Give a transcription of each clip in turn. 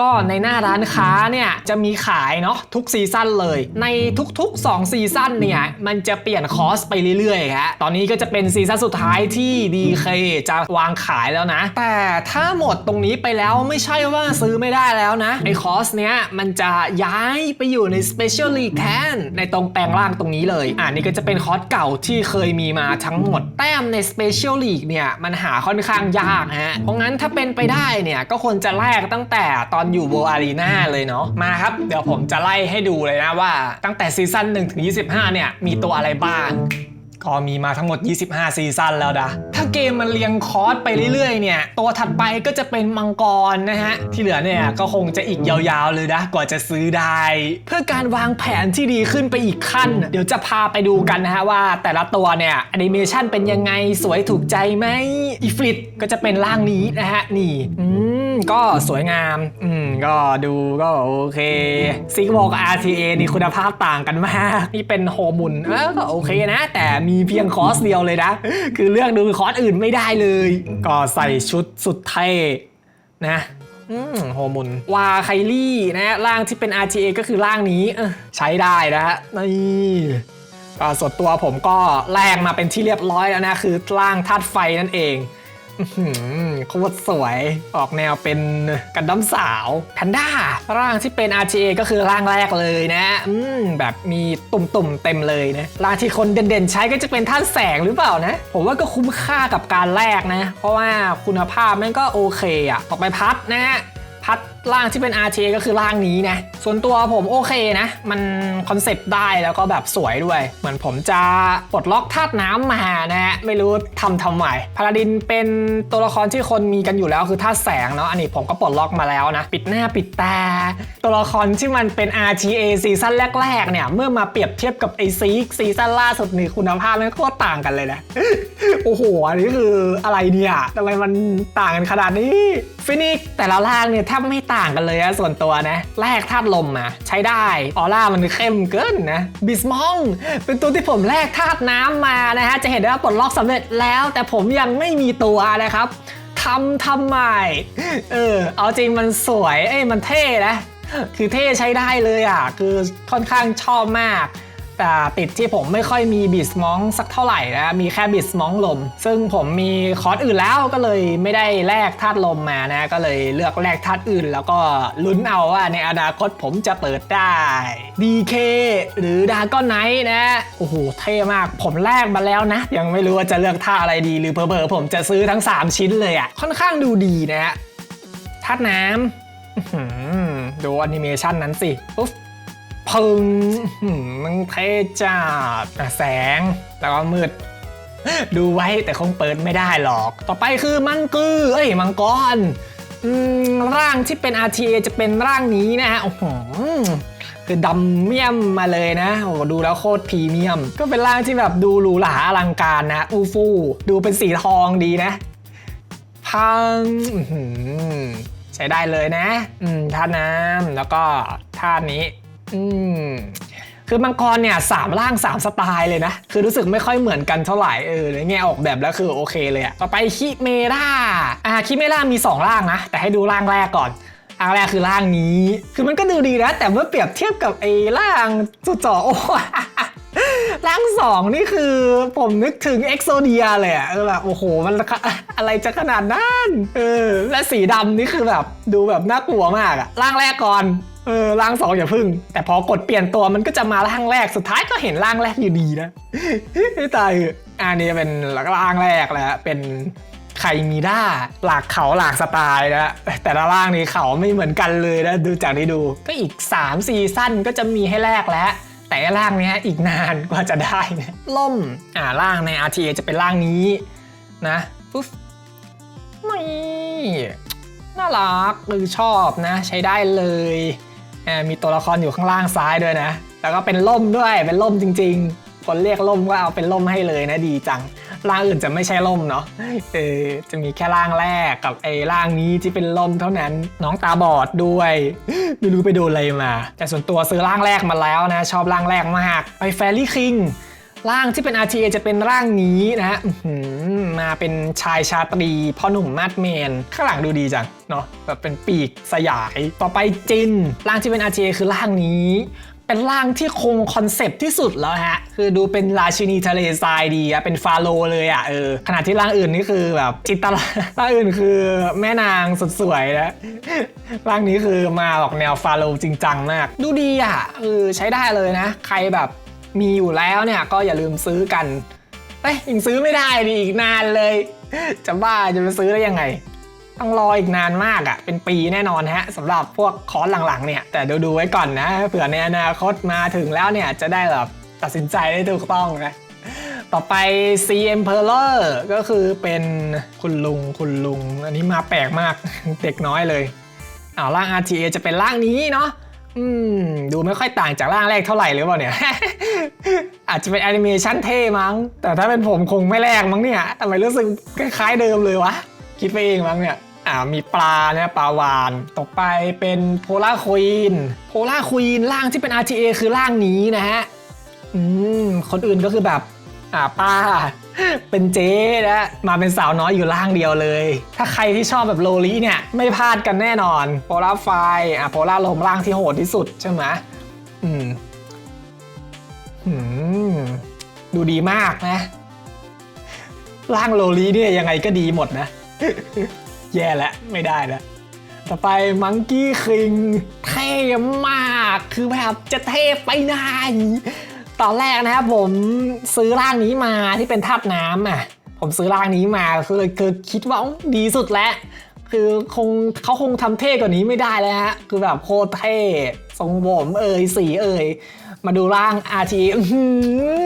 ก็ในหน้าร้านค้าเนี่ยจะมีขายเนาะทุกซีซั่นเลย ในทุกๆ 2 ซีซั่นเนี่ยมันจะเปลี่ยนคอสไปเรื่อยๆฮะตอนนี้ก็จะเป็นซีซั่นสุดท้ายที่ DK จะวางขายแล้วนะ แต่ถ้าหมดตรงนี้ไปแล้วไม่ใช่ว่าซื้อไม่ได้แล้วนะไอคอสเนี้ยมันจะย้ายไปอยู่ใน Special League แทนในตรงแปลงร่างตรงนี้เลยอ่านี่ก็จะเป็นคอสเก่าที่เคยมีมาทั้งหมดแต้มใน Special League เนี่ยมันหาค่อนข้างยากฮะเพราะงั้นถ้าเป็นไปได้เนี่ยก็ควรจะแลกตั้งแต่ตอนอยู่โวอารีนาเลยเนาะมาครับ เดี๋ยวผมจะไล่ให้ดูเลยนะว่า ตั้งแต่ซีซั่น1ถึง25 เนี่ย มีตัวอะไรบ้าง ก็มีมาทั้งหมด 25 ซีซั่นแล้วนะ เกมมันเรียงคอร์สไปเรื่อยๆเนี่ยตัวถัดไปก็จะเป็นมังกรนะฮะที่เหลือเนี่ยก็คงจะอีกยาวๆเลยนะกว่าจะซื้อได้ เพื่อการวางแผนที่ดีขึ้นไปอีกขั้น เดี๋ยวจะพาไปดูกันนะฮะว่า แต่ละตัวเนี่ยแอนิเมชันเป็นยังไงสวยถูกใจไหมอีฟลิตก็จะเป็นร่างนี้นะฮะนี่อืมก็สวยงามอืมก็ดูก็โอเคซิกวอลกับ RTA นี่คุณภาพต่างกันมากนี่เป็นโฮมุนเออก็โอเคนะ แต่มีเพียงคอร์สเดียวเลยนะ คือเลือกดูคอร์สอื่นไม่ได้เลย ก็ใส่ชุดสุดเท่นะอืมโฮมุนวาไคลี่นะร่างที่เป็น RTA ก็คือร่างนี้เออใช้ได้นะฮะนี่ก็ส่วนตัวผมก็แลกมาเป็นที่เรียบร้อยแล้วนะ คือร่างธาตุไฟนั่นเองอื้อหือ โคตรสวยออกแนวเป็นกันดั้มสาวแพนด้าร่างที่เป็น RGA ก็คือร่างแรกเลยนะอืมแบบมีตุ่มๆเต็มเลยนะร่างที่คนเด่นๆใช้ก็จะเป็นท่านแสงหรือเปล่านะ ผมว่าก็คุ้มค่ากับการแลกนะ เพราะว่าคุณภาพมันก็โอเคอะ่ะอไปพัดนะฮะพัด ร่างที่เป็น RTA ก็คือร่างนี้นะ ส่วนตัวผมโอเคนะ มันคอนเซปต์ได้แล้วก็แบบสวยด้วย เหมือนผมจะปลดล็อกธาตุน้ำมานะฮะไม่รู้ทำทำไมพาราดินเป็นตัวละครที่คนมีกันอยู่แล้วคือธาตุแสงเนาะ อันนี้ผมก็ปลดล็อกมาแล้วนะ ปิดหน้าปิดตา ตัวละครที่มันเป็น RTA ซีซั่นแรกๆเนี่ย เมื่อมาเปรียบเทียบกับไอซีซีซั่นล่าสุดนี่คุณภาพมันโคตรต่างกันเลยนะ โอ้โห อันนี้คืออะไรเนี่ยทำไมมันต่างกันขนาดนี้ ฟินิกแต่ละร่างเนี่ยแทบไม่ต่างางกันเลยอะส่วนตัวนะ แรกธาตุลมอะใช้ได้ออร่ามันเข้มเกินนะบิสมอง เป็นตัวที่ผมแรกธาตุน้ำมานะฮะจะเห็นได้ว่าปลดล็อกสำเร็จแล้ว แต่ผมยังไม่มีตัวนะครับทำทำไมเออเอาจริงมันสวยเอ้ยมันเท่นะคือเท่ใช้ได้เลยอะคือค่อนข้างชอบมาก แต่ติดที่ผมไม่ค่อยมีบิสมองสักเท่าไหร่นะมีแค่บิสมองลม ซึ่งผมมีคอร์สอื่นแล้วก็เลยไม่ได้แลกธาตุลมมานะ ก็เลยเลือกแลกธาตุอื่น แล้วก็ลุ้นเอาว่าในอนาคตผมจะเปิดได้ DK หรือดาก้อนไนท์นะโอ้โหเท่มากผมแลกมาแล้วนะ ยังไม่รู้ว่าจะเลือกท่าอะไรดีหรือเพอๆผมจะซื้อทั้ง 3 ชิ้นเลยอะ่ะค่อนข้างดูดีนะฮะธาตุน้ำดูแอนิเมชันนั้นสิปุ๊บ พึงมันเท่จัดแสง แล้วก็มืด ดูไว้แต่คงเปิดไม่ได้หรอก ต่อไปคือมังกือเอ้ยมังกรอืมร่างที่เป็น RTA จะเป็นร่างนี้นะฮะโอ้โหคือดำเมี่ยมมาเลยนะโอ้ดูแล้วโคตรพรีเมียม ก็เป็นร่างที่แบบดูหรูหราอลังการนะ อูฟู่ดูเป็นสีทองดีนะ พังใช้ได้เลยนะอืมท่าน้ำแล้วก็ท่านี้ อืมคือมังกรเนี่ยสามร่างสามสไตล์เลยนะ คือรู้สึกไม่ค่อยเหมือนกันเท่าไหร่เออในแง่ออกแบบแล้วคือโอเคเลยอะต่อไปคิเมราอ่าคิเมรามี 2 ร่างนะ แต่ให้ดูร่างแรกก่อนร่างแรกคือร่างนี้ คือมันก็ดูดีนะ แต่เมื่อเปรียบเทียบกับไอ้ร่างจุดจ่อโอ้ ร่างสองนี่คือผมนึกถึงเอ็กโซเดียเลยอะแบบโอ้โหมันอะไรจะขนาดนั้นเออและสีดำนี่คือแบบดูแบบน่ากลัวมากอะร่างแรกก่อนเออร่างสองอย่าพึ่ง แต่พอกดเปลี่ยนตัวมันก็จะมาร่างแรกสุดท้ายก็เห็นร่างแรกอยู่ดีนะไม่ตายอันนี้เป็นร่างแรกแล้วเป็นไคมีด้าหลากเขาหลากสไตล์นะแต่ละร่างนี้เขาไม่เหมือนกันเลยนะดูจากที่ดูก็อีก 3 ซีซั่นก็จะมีให้แลกแล้ว แต่ร่างเนี้ยอีกนานกว่าจะได้นะล่มอ่าร่างใน RTA จะเป็นร่างนี้นะปุ๊บนี่น่ารักคือชอบนะใช้ได้เลยอ่ามีตัวละครอยู่ข้างล่างซ้ายด้วยนะ แล้วก็เป็นล่มด้วยเป็นล่มจริง ๆ คนเรียกล่มก็เอาเป็นล่มให้เลยนะดีจัง ร่างอื่นจะไม่ใช่ล่มเนาะเออจะมีแค่ร่างแรกกับไอ้ร่างนี้ที่เป็นล่มเท่านั้น น้องตาบอดด้วย ไม่รู้ไปโดนอะไรมา แต่ส่วนตัวซื้อร่างแรกมาแล้วนะ ชอบร่างแรกมากไปแฟรี่คิงร่างที่เป็น RTA จะเป็นร่างนี้นะฮะมาเป็นชายชาตรีพ่อหนุ่มมาดเมน ข้างหลังดูดีจังเนาะแบบเป็นปีกสยาย ต่อไปจิน ร่างที่เป็น RTA คือร่างนี้ เป็นร่างที่คงคอนเซปต์ที่สุดแล้วฮะ คือดูเป็นราชินีทะเลทรายดีอะเป็นฟาโรเลยอะเออขณะที่ร่างอื่นนี่คือแบบจิตตลาร่างอื่นคือแม่นางสุดสวยนะร่างนี้คือมาออกแนวฟาโรจริงจังมาก ดูดีอะเออใช้ได้เลยนะ ใครแบบมีอยู่แล้วเนี่ยก็อย่าลืมซื้อกันเอ้ยยังซื้อไม่ได้ดิอีกนานเลย จะบ้าจะไปซื้อได้ยังไง ต้องรออีกนานมากอะ่ะ เป็นปีแน่นอนฮะสำหรับพวกคอร์สหลังๆเนี่ย แต่ดูดูไว้ก่อนนะ เผื่อในอนาคตมาถึงแล้วเนี่ย จะได้แบบตัดสินใจได้ถูกต้องนะต่อไป C Emperor ก็คือเป็นคุณลุงคุณลุง อันนี้มาแปลกมากเด็กน้อยเลยอ้าวร่าง RTA จะเป็นร่างนี้เนาะอืม ดูไม่ค่อยต่างจากร่างแรกเท่าไหร่หรือเปล่าเนี่ย อาจจะเป็นแอนิเมชันเท่มั้ง แต่ถ้าเป็นผมคงไม่แลกมั้งเนี่ยทำไมรู้สึกคล้ายๆเดิมเลยวะ คิดไปเองมั้งเนี่ยอ่ามีปลาเนี่ยปลาวานต่อไปเป็นโพล่าควีนโพล่าควีนร่างที่เป็น RTA คือร่างนี้นะฮะอืมคนอื่นก็คือแบบอ่าป้า เป็นเจ๊นะมาเป็นสาวน้อยอยู่ร่างเดียวเลย ถ้าใครที่ชอบแบบโลลิเนี่ย ไม่พลาดกันแน่นอนโพล่าไฟอะโพล่าลมร่างที่โหดที่สุดใช่ไหมอืมอืมดูดีมากนะ ร่างโลลีเนี่ยยังไงก็ดีหมดนะ แย่แล้วไม่ได้แล้วต่อไปมังกี้คิงเท่มากคือแบบจะเท่ไปไหนตอนแรกนะครับผมซื้อร่างนี้มาที่เป็นธาตุน้ำอะ ผมซื้อร่างนี้มาคือคือคิดว่าอ๋อดีสุดแล้ว คือคงเขาคงทำเท่กว่านี้ไม่ได้แล้วฮะคือแบบโคตรเท่ทรงผมเอ่ยสีเอ่ยมาดูร่าง RT อื้อหื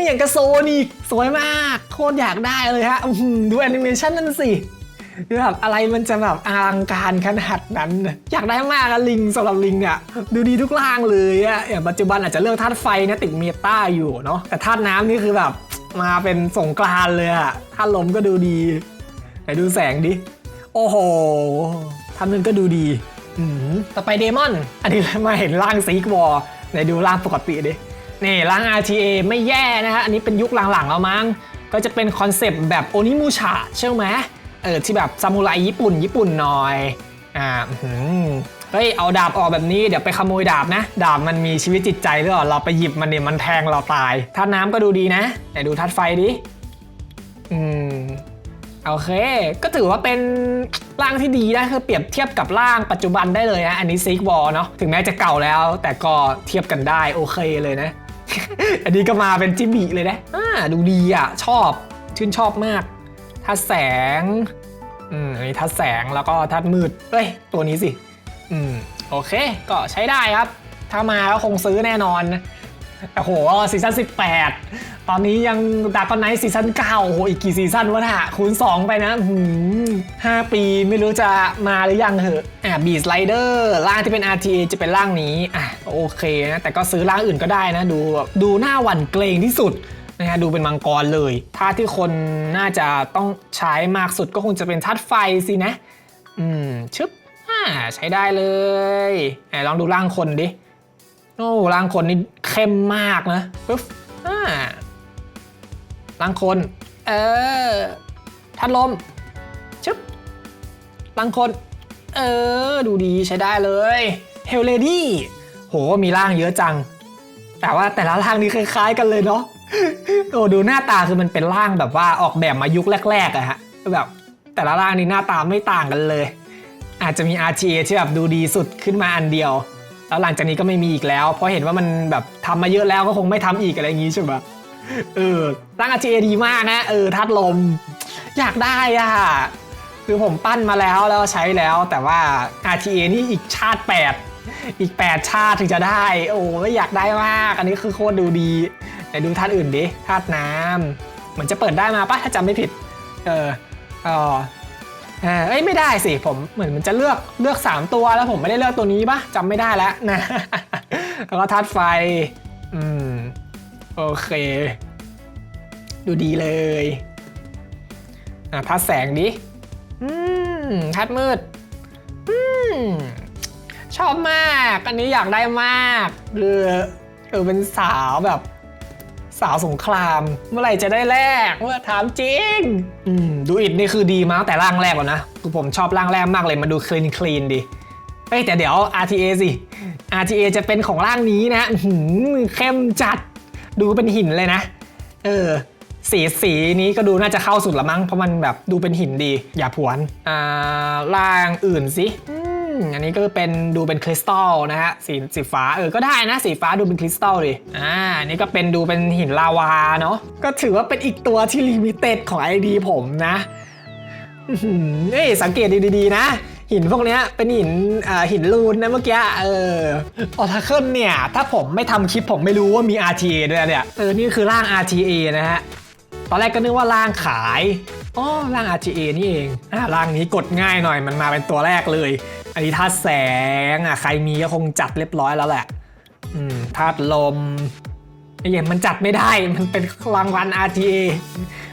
อย่างกระโซนิกสวยมาก โคตรอยากได้เลยฮะดูแอนิเมชันนั่นสิ คือแบบอะไรมันจะแบบอลังการขนาดนั้น อยากได้มากอะลิงสำหรับลิงเนี่ยดูดีทุกร่างเลยอะอย่างปัจจุบันอาจจะเลือกธาตุไฟนะติดเมตาอยู่เนาะแต่ธาตุน้ำนี่คือแบบมาเป็นสงกรานเลยอะธาตุลมก็ดูดีไหนดูแสงดิ โอ้โหทำนึงก็ดูดีอืมต่อไปเดมอน อันนี้มาเห็นร่างซีกวอร์ไหนดูร่างปกติดินี่ร่าง RTA ไม่แย่นะฮะอันนี้เป็นยุคหลังๆแล้วมั้งก็จะเป็นคอนเซปต์แบบโอนิมูชะใช่ไหม ออที่แบบซามูไรญี่ปุ่น ญี่ปุ่นหน่อยอ่าหือเฮ้ยเอาดาบออกแบบนี้เดี๋ยวไปขโมยดาบนะ ดาบมันมีชีวิตจิตใจหรือเปล่าเราไปหยิบมันเนี่ยมันแทงเราตายธาตุน้ำก็ดูดีนะไหนดูธาตุไฟดิอืมโอเค ก็ถือว่าเป็นร่างที่ดีนะคือเปรียบเทียบกับร่างปัจจุบันได้เลยนะอันนี้ซิกวอลเนาะถึงแม้จะเก่าแล้ว แต่ก็เทียบกันได้โอเคเลยนะ อันนี้ก็มาเป็นจิบิเลยนะอ่าดูดีอะชอบชื่นชอบมากทัดแสง อืมอันนี้ทัดแสงแล้วก็ทัดมืดเอ้ยตัวนี้สิอืมโอเค ก็ใช้ได้ครับ ถ้ามาก็คงซื้อแน่นอนนะโอ้โหซีซั่น18 ตอนนี้ยังดากอนไนท์ซีซั่น9โอ้โหอีกกี่ซีซั่นวะน่ะคูณ 2 ไปนะหืมห้าปีไม่รู้จะมาหรือยังเหอะอะบีสไลเดอร์ร่างที่เป็น RTA จะเป็นร่างนี้อะโอเคนะแต่ก็ซื้อร่างอื่นก็ได้นะ ดูดูหน้าหวั่นเกรงที่สุด นะฮะดูเป็นมังกรเลยท่าที่คนน่าจะต้องใช้มากสุดก็คงจะเป็นทัดไฟสินะ อืมชึบอ่าใช้ได้เลยไหนลองดูร่างคนดิโอ้ร่างคนนี่เข้มมากนะปึ๊บอ่าร่างคน เออทัดลมชึบร่างคน เออ ดูดีใช้ได้เลยเฮลเลดี้โหมีร่างเยอะจัง แต่ว่าแต่ละร่างนี่คล้ายๆกันเลยเนาะ โอ้ดูหน้าตาคือมันเป็นร่างแบบว่าออกแบบมายุคแรกๆอะฮะแบบแต่ละร่างนี่หน้าตาไม่ต่างกันเลย อาจจะมี RTA ที่แบบดูดีสุดขึ้นมาอันเดียว แล้วหลังจากนี้ก็ไม่มีอีกแล้ว เพราะเห็นว่ามันแบบทำมาเยอะแล้วก็คงไม่ทำอีกอะไรอย่างงี้ใช่ไหมเออร่าง RTA ดีมากนะเออทัดลม อยากได้อะคือผมปั้นมาแล้วแล้วใช้แล้ว แต่ว่า RTA นี่อีกชาติ 8 อีก 8 ชาติถึงจะได้ โอ้ยอยากได้มาก อันนี้คือโคตรดูดี ไหนดูธาตุอื่นดิธาตุน้ำเหมือนจะเปิดได้มาปะถ้าจำไม่ผิดเออเออเออเอ้ยไม่ได้สิผมเหมือนมันจะเลือกเลือก 3 ตัวแล้วผมไม่ได้เลือกตัวนี้ปะจำไม่ได้แล้วนะแล้วก็ธาตุไฟ อืม โอเค ดูดีเลยอะธาตุแสงดิ อืมธาตุมืด อืม ชอบมาก อันนี้อยากได้มากคือเออเป็นสาวแบบ สาวสงคราม เมื่อไหร่จะได้แลกเมื่อถามจริง อืมดูอิดนี่คือดีมากแต่ร่างแรกก่อนนะคือผมชอบร่างแรกมากเลยมาดูคลีนคลีนดีเอ้แต่เดี๋ยว RTA สิ RTA จะเป็นของร่างนี้นะหือเข้มจัด ดูเป็นหินเลยนะ เออ สีสีนี้ก็ดูน่าจะเข้าสุดละมั้ง เพราะมันแบบดูเป็นหินดี อย่าผวน อ่าล่างอื่นสิ อันนี้ก็เป็นดูเป็นคริสตัลนะฮะสีสีฟ้าเออก็ได้นะสีฟ้าดูเป็นคริสตัลดิอ่าอันนี้ก็เป็นดูเป็นหินลาวาเนาะก็ถือว่าเป็นอีกตัวที่ลิมิเต็ดของ ID ผมนะเอ้สังเกตดีๆนะ หินพวกเนี้ยเป็นหินอ่าหินลูนนะเมื่อกี้เออออทาเคิลเนี่ย ถ้าผมไม่ทำคลิปผมไม่รู้ว่ามี RTA ด้วยเนี่ยเออนี่คือร่าง RTA นะฮะตอนแรกก็นึกว่าร่างขายอ๋อร่าง RTA นี่เองอ่าร่างนี้กดง่ายหน่อยมันมาเป็นตัวแรกเลย อันนี้ธาตุแสงอะใครมีก็คงจัดเรียบร้อยแล้วแหละ อืมธาตุลมไอ้เหี้ยมันจัดไม่ได้ มันเป็นรางวัล RTA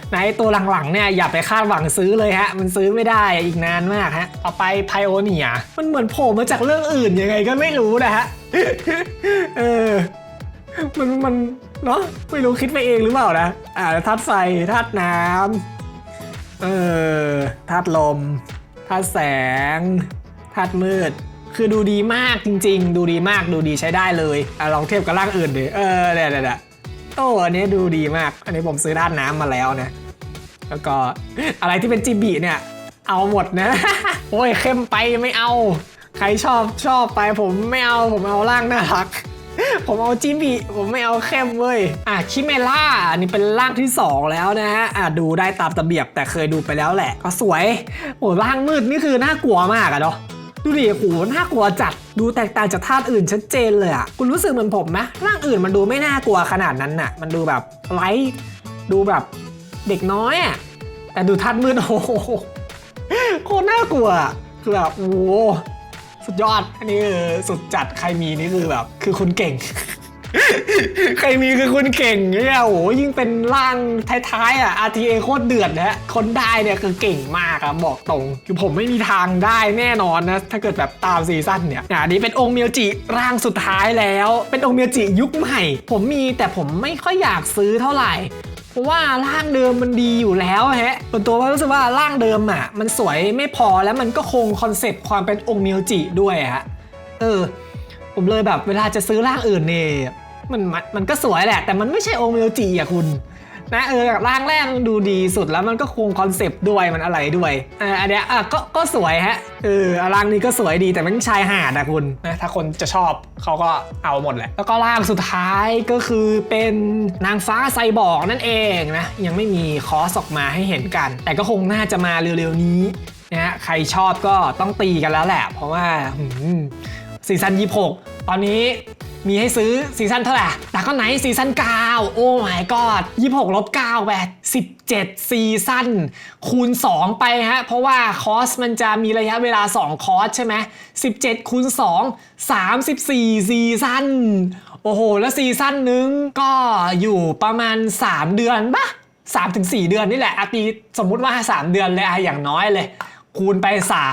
ไหนตัวหลังๆเนี่ยอย่าไปคาดหวังซื้อเลยฮะ มันซื้อไม่ได้อีกนานมากฮะ ต่อไปไพโอเนียมันเหมือนโผล่มาจากเรื่องอื่นยังไงก็ไม่รู้นะฮะ เออ มันมันเนาะไม่รู้คิดไปเองหรือเปล่านะ อ่าธาตุไฟธาตุน้ำเออธาตุลมธาตุแสง ธาตุมืด คือดูดีมากจริง ๆ ดูดีมากดูดีใช้ได้เลยอะลองเทียบกับร่างอื่นดิเออเดี๋ยวเดี๋ยวเดี๋ยวโอ้อันนี้ดูดีมาก อันนี้ผมซื้อธาตุน้ำมาแล้วนะแล้วก็อะไรที่เป็นจิบิเนี่ยเอาหมดนะ โอ้ยเข้มไปไม่เอา ใครชอบชอบไปผมไม่เอาผมเอาร่างน่ารัก ผมเอาจิบิผมไม่เอาเข้มเว้ยอะคิเมล่าอันนี้เป็นร่างที่ 2 แล้วนะฮะอะดูได้ตามระเบียบแต่เคยดูไปแล้วแหละ ก็สวยโอ้ร่างมืดนี่คือน่ากลัวมากอะเนาะ ดูดิโหน่ากลัวจัด ดูแตกต่างจากธาตุอื่นชัดเจนเลยอะคุณรู้สึกเหมือนผมไหมร่างอื่นมันดูไม่น่ากลัวขนาดนั้นน่ะ มันดูแบบไลท์ดูแบบเด็กน้อยอะแต่ดูธาตุมืดโอ้โหโคตรน่ากลัวคือแบบโอ้สุดยอด อันนี้คือสุดจัดใครมีนี่คือแบบ คือคุณเก่ง ใครมีคือคุณเก่งเนี่ยโอ้โหยิ่งเป็นร่างท้ายๆอะ RTA โคตรเดือดนะฮะคนได้เนี่ยคือเก่งมากอะบอกตรง คือผมไม่มีทางได้แน่นอนนะ ถ้าเกิดแบบตามซีซั่นเนี่ยอันนี้เป็นองค์เมียวจิร่างสุดท้ายแล้ว เป็นองค์เมียวจิยุคใหม่ ผมมีแต่ผมไม่ค่อยอยากซื้อเท่าไหร่เพราะว่าร่างเดิมมันดีอยู่แล้วฮะส่วนตัวว่ารู้สึกว่าร่างเดิมอะ มันสวยไม่พอแล้วมันก็คงคอนเซปต์ความเป็นองค์เมียวจิด้วยฮะ เออ ผมเลยแบบเวลาจะซื้อร่างอื่นเนี่ย มันมันมันก็สวยแหละ แต่มันไม่ใช่โอเมลจิอะคุณนะเออร่างแรกมันดูดีสุดแล้วมันก็คงคอนเซปต์ด้วยมันอะไรด้วยเอออันเนี้ยอะก็ก็สวยฮะเออร่างนี้ก็สวยดีแต่มันชายหาดนะคุณนะถ้าคนจะชอบเขาก็เอาหมดแหละแล้วก็ร่างสุดท้ายก็คือเป็นนางฟ้าไซบอร์กนั่นเองนะยังไม่มีคอสออกมาให้เห็นกัน แต่ก็คงน่าจะมาเร็วๆนี้นะฮะใครชอบก็ต้องตีกันแล้วแหละ เพราะว่าซีซั่น26 ตอนนี้ มีให้ซื้อซีซั่นเท่าไหร่แต่ก็ไหนซีซั่น9โอ้ my god 26ลบ9แบบ17 ซีซั่นคูณ 2 ไปฮะ เพราะว่าคอสมันจะมีระยะเวลา 2 คอสใช่ไหม17 คูณ 2 34 ซีซั่นโอ้โห แล้วซีซั่นนึงก็อยู่ประมาณ 3 เดือนปะ3ถึง4เดือนนี่แหละอาตีสมมุติว่า 3 เดือนเลยอะอย่างน้อยเลย คูณไป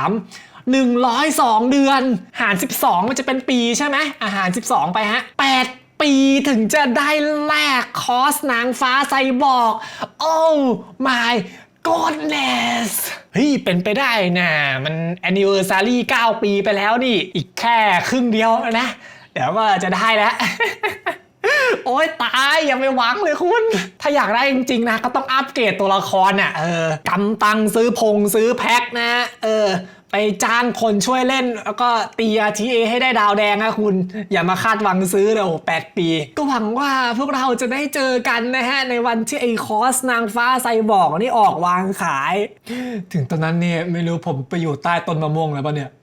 3 102 เดือน หาร 12 มันจะเป็นปีใช่ไหมอาหาร 12 ไปฮะ 8 ปีถึงจะได้แลกคอสนางฟ้าไซบอร์กโอ้ my goodness เฮ้ย เป็นไปได้นะมัน anniversary 9 ปีไปแล้วนี่ อีกแค่ครึ่งเดียวนะ เดี๋ยวก็จะได้แล้วโอ้ยตายอย่าไปหวังเลยคุณ ถ้าอยากได้จริงๆนะ ก็ต้องอัปเกรดตัวละครอะเออกำตังซื้อพงซื้อแพ็คนะ เออ ไปจ้างคนช่วยเล่น แล้วก็ตี RTA ให้ได้ดาวแดงนะคุณ อย่ามาคาดหวังซื้อเลยโอ้แปดปี ก็หวังว่าพวกเราจะได้เจอกันนะฮะ ในวันที่ไอ้คอสนางฟ้าไซบอร์กนี่ออกวางขาย ถึงตอนนั้นเนี่ยไม่รู้ผมไปอยู่ใต้ต้นมะม่วงแล้วปะเนี่ย